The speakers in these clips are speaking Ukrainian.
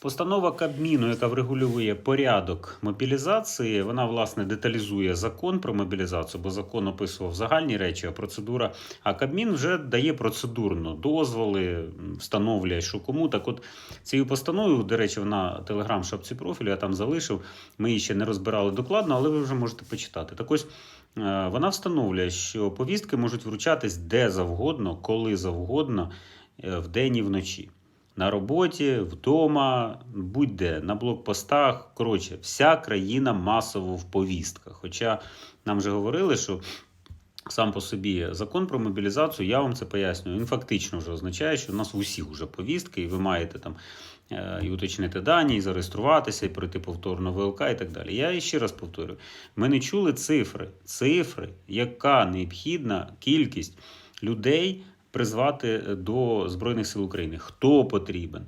Постанова Кабміну, яка врегулює порядок мобілізації, вона власне деталізує закон про мобілізацію, бо закон описував загальні речі, а процедура. А Кабмін вже дає процедурно дозволи, встановлює, що кому. Так от цією постановою, до речі, вона телеграм-шапці профілю, я там залишив. Ми її ще не розбирали докладно, але ви вже можете почитати. Так ось е, вона встановлює, що повістки можуть вручатись де завгодно, коли завгодно, е, вдень і вночі на роботі, вдома, будь-де, на блокпостах. Коротше, вся країна масово в повістках. Хоча нам вже говорили, що сам по собі закон про мобілізацію, я вам це пояснюю, він фактично вже означає, що у нас в усіх вже повістки, і ви маєте там е, і уточнити дані, і зареєструватися, і пройти повторно ВЛК і так далі. Я ще раз повторюю: ми не чули цифри, цифри, яка необхідна кількість людей призвати до Збройних сил України. Хто потрібен?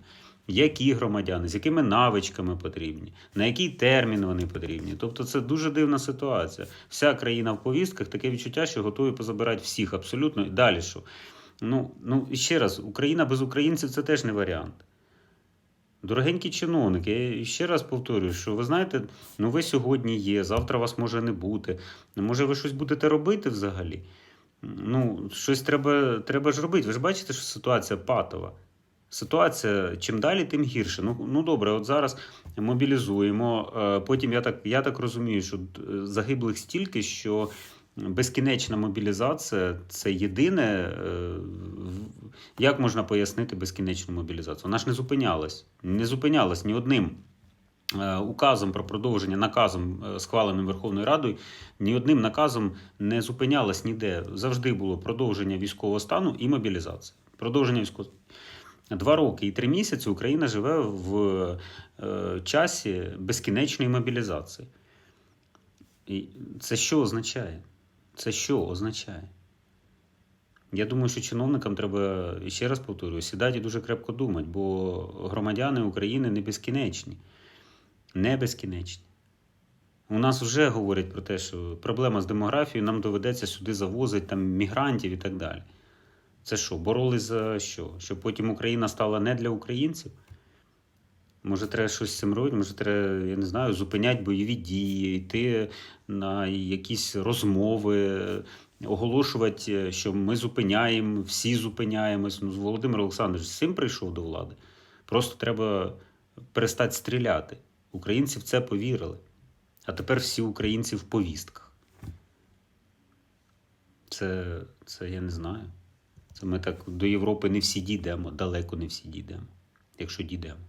Які громадяни, з якими навичками потрібні, на який термін вони потрібні. Тобто це дуже дивна ситуація. Вся країна в повістках, таке відчуття, що готові позабирати всіх абсолютно. І далі що? Ну, ну ще раз, Україна без українців це теж не варіант. Дорогенькі чиновники, я ще раз повторюю, що ви знаєте, ну ви сьогодні є, завтра вас може не бути. Може, ви щось будете робити взагалі? Ну, щось треба, треба ж робити. Ви ж бачите, що ситуація патова. Ситуація чим далі, тим гірше. Ну, ну добре, от зараз мобілізуємо. е, Потім я так, я так розумію, що е, загиблих стільки, що безкінечна мобілізація це єдине. е, Як можна пояснити безкінечну мобілізацію? Вона ж не зупинялась. Не зупинялась ні одним указом про продовження, наказом, е, схваленим Верховною Радою, ні одним наказом не зупинялась ніде. Завжди було продовження військового стану і мобілізація. Продовження військового Два роки і три місяці Україна живе в е, часі безкінечної мобілізації. І це що означає? Це що означає? Я думаю, що чиновникам треба, ще раз повторюю, сідати і дуже крепко думати, бо громадяни України не безкінечні. Не безкінечні. У нас вже говорять про те, що проблема з демографією, нам доведеться сюди завозити там, мігрантів і так далі. Це що, боролись за що? Щоб потім Україна стала не для українців? Може, треба щось з цим робити, може, треба, я не знаю, зупиняти бойові дії, йти на якісь розмови, оголошувати, що ми зупиняємо, всі зупиняємось. Ну, Володимир Олександрович з цим прийшов до влади. Просто треба перестати стріляти. Українці в це повірили. А тепер всі українці в повістках. Це, це я не знаю. Це ми так до Європи не всі дійдемо, далеко не всі дійдемо, якщо дійдемо.